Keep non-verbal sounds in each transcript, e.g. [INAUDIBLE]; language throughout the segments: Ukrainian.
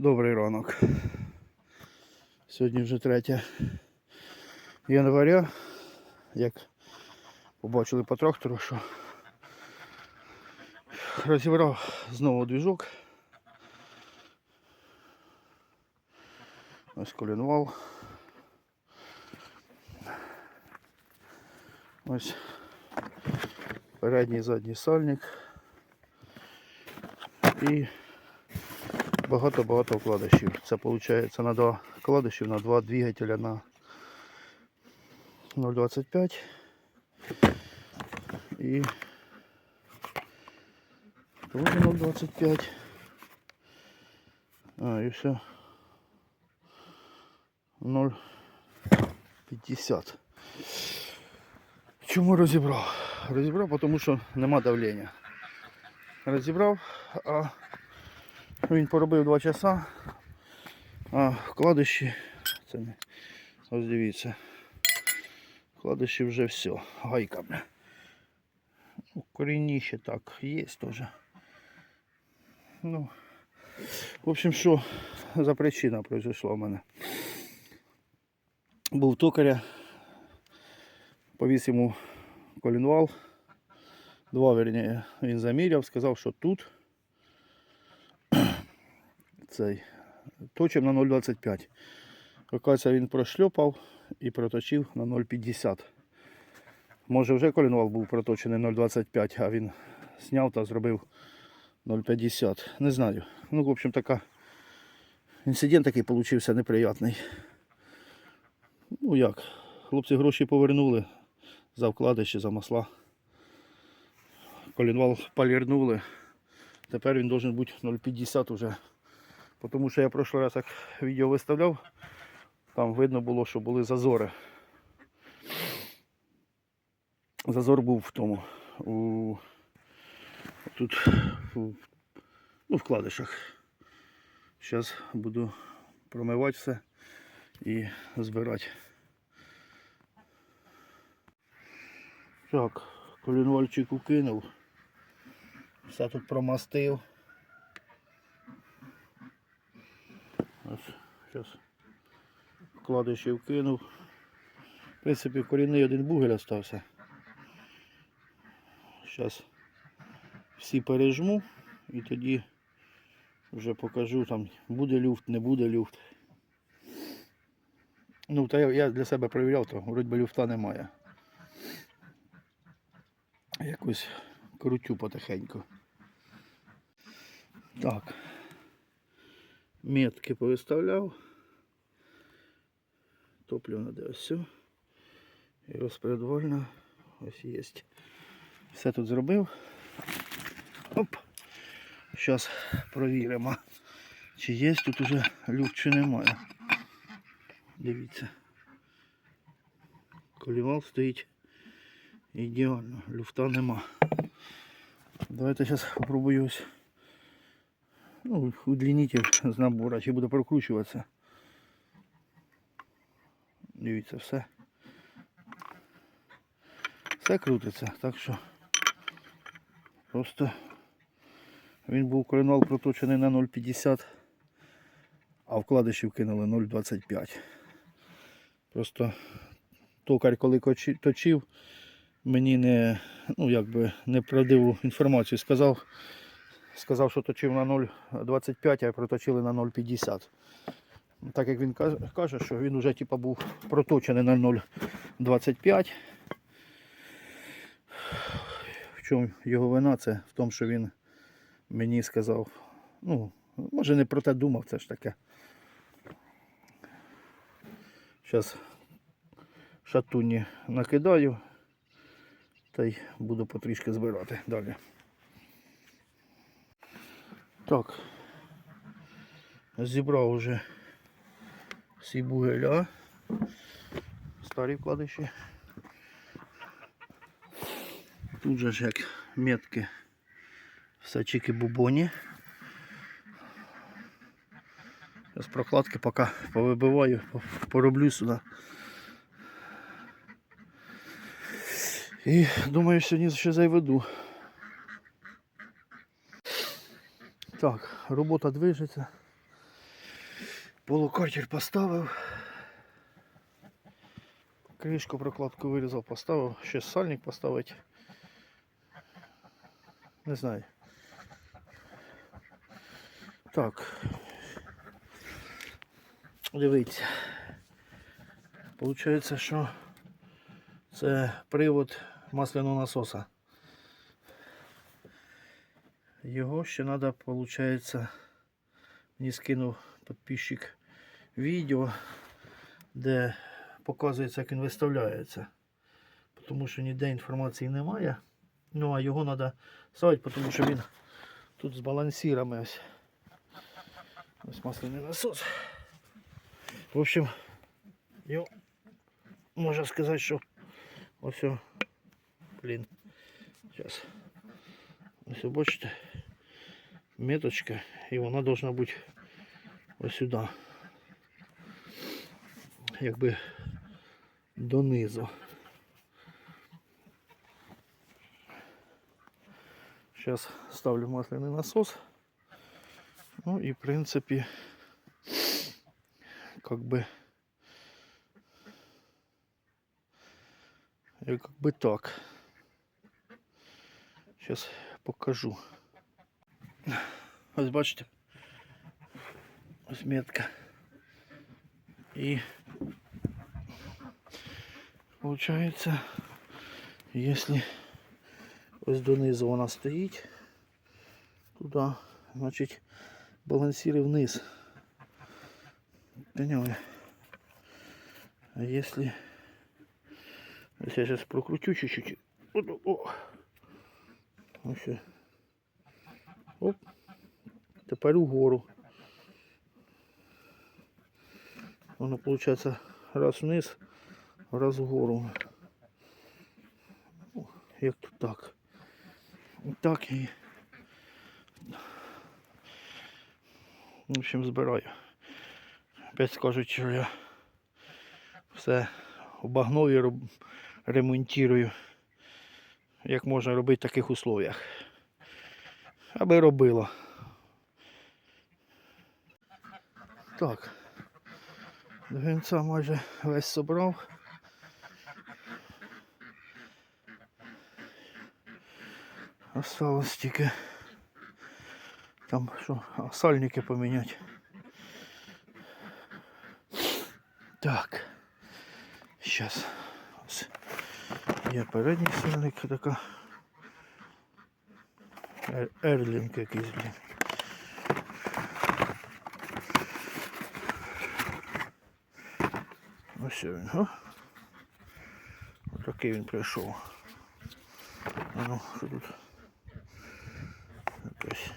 Добрий ранок. Сьогодні вже 3 января. Як побачили по трактору, що розібрав знову двіжок. Ось колінвал. Ось передній і задній сальник. І багато-багато вкладишів. Це виходить на два вкладишів, на два двигателя на 0,25 і теж 0,25. А, і все. 0,50. Чому розібрав? Розібрав, тому що нема давлення. Розібрав, а він поробив 2 часа, а вкладиші, це не, ось дивіться, вкладиші вже все, гайка. бля. Ну, корінніше так, є теж. Ну, в общем, що за причина произошла в мене. Був токаря, повіз йому колінвал, два верні, він заміряв, сказав, що тут цей точив на 0,25. Оказується, він прошльопав і проточив на 0,50. Може вже колінвал був проточений 0,25, а він зняв та зробив 0,50. Не знаю. Ну, в общем, така інцидент такий получився неприятний. Ну як, хлопці гроші повернули за вкладиші, за масла. Колінвал полірнули. Тепер він должен бути 0,50 уже. Тому що я в прошлый раз як [LAUGHS] відео виставляв, там видно було, що були зазори. Зазор був в тому. У... Тут у... ну, в вкладишах. Зараз буду промивати все і збирати. Так, колінвальчик укинув. Все тут промастив. Ось, зараз вкладиші вкинув. В принципі, корінний один бугель остався. Зараз всі пережму і тоді вже покажу там буде люфт, не буде люфт. Ну, та я, для себе перевіряв, то вроді би люфта немає. Якось крутю потихеньку. Так. Метки повиставляв. Топливо де ось. І розпредвольна. Ось є. Все тут зробив. Оп. Зараз провіримо, чи є тут уже люфт, чи немає. Дивіться. Колівал стоїть ідеально, люфта нема. Давайте зараз спробую ось ну, удлінитель з набора, чи буде прокручуватися. Дивіться, все. Все крутиться, так що просто він був коленвал проточений на 0,50, а вкладиші вкинули 0,25. Просто токар, коли точив, мені не, ну, якби, неправдиву інформацію сказав. Сказав, що точив на 0,25, а проточили на 0,50. Так як він каже, що він вже типу, був проточений на 0,25. В чому його вина це в тому, що він мені сказав, ну, може не про те думав, це ж таке. Зараз шатуні накидаю та й буду потрішки збирати далі. Так. Зібрав вже всі бугеля. Старі вкладиші. Тут же ж як метки сачики бубоні. Зараз прокладки поки повибиваю, пороблю сюди. І думаю, сьогодні ще заведу. Так, робота движеться. Полукартер поставив. Кришку прокладку вирізав, поставив. Ще сальник поставити. Не знаю. Так. Дивіться. Получається, що це привод масляного насоса. Його ще треба, виходить, мені скинув підписчик відео, де показується, як він виставляється. Тому що ніде інформації немає. Ну, а його треба ставити, тому що він тут з балансирами ось. Ось масляний насос. В общем, його можна сказати, що ось, блін, зараз. Ось бачите, меточка, і вона должна бути ось сюди. Якби донизу. Сейчас ставлю масляный насос. Ну и в принципе, как бы, и как бы так. Сейчас покажу. Ось бачите. Ось метка. И получается, если ось донизу вона стоїть, туди, значить, балансири вниз. Поняли? А если... Если я сейчас прокручу чуть-чуть. О, о. Ось. Оп. Тепер угору. Воно получается раз вниз, раз вгору. Як тут так. Так і. В общем, збираю. Опять скажуть, що я все обагнув і ремонтую. Як можна робити в таких условиях. Аби робило. Так. До гінця майже весь собрав. Осталось тільки там що, сальники поміняти. Так. Ось Є передній сальник така. Ер- Ерлінг якийсь, блін. Ось він, о. Отакий він прийшов. А ну, що тут? Якась.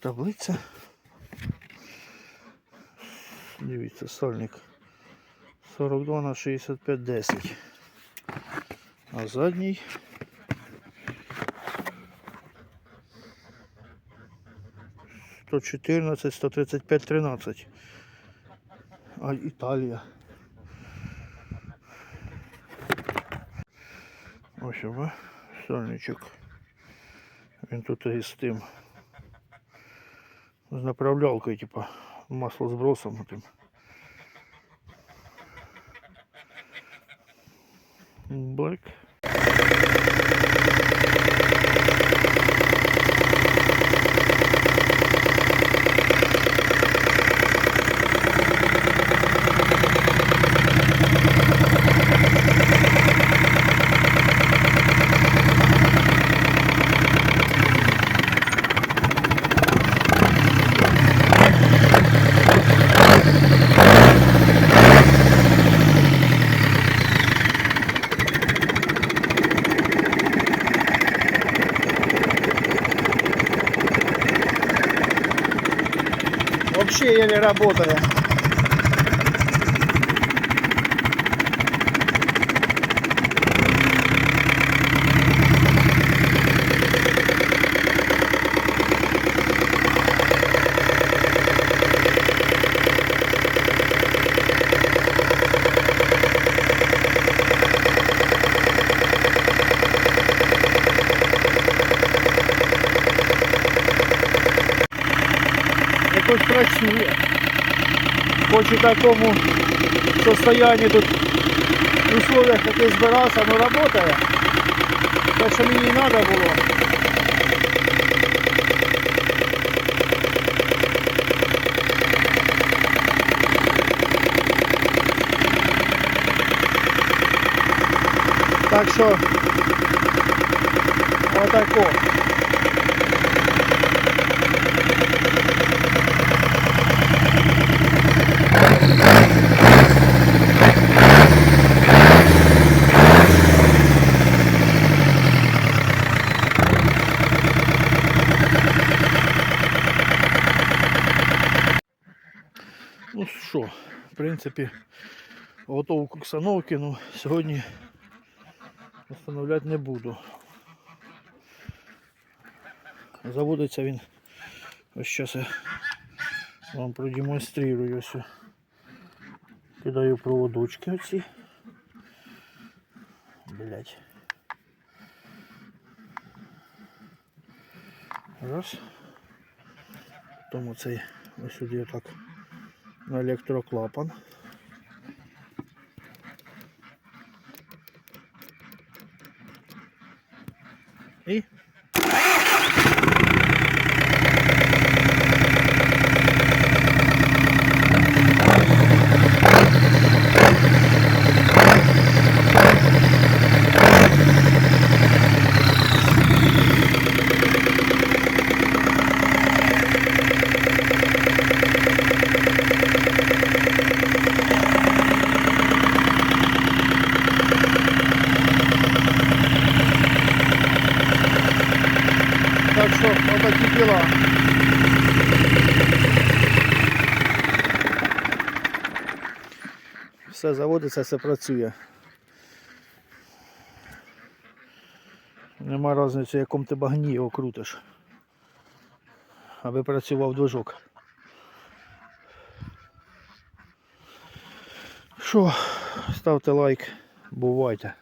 Таблиця. Дивіться, сальник 42 на 65 10. А задній сто чотирнадцять, сто тридцять п'ять, тринадцять. А Італія. Ось оба, сольничок. Він тут із тим. З направлялкою, типа масло збросом тим. Блек. Вообще еле Хоч у такому состоянні тут в условиях, який збирався, ну працює. Так що мені і треба було. Так що отако. Ну що, в принципі, готову к установці, ну сьогодні встановляти не буду. Заводиться він. Ось зараз я вам продемонструю. Ось. Кидаю проводочки оці. Блять. Раз. Потім оцей ось сюди отак на електроклапан. І так що отакі діла. Все заводиться, все працює. Нема різниці, в якому ти багні його крутиш. Аби працював движок. Що, ставте лайк, бувайте.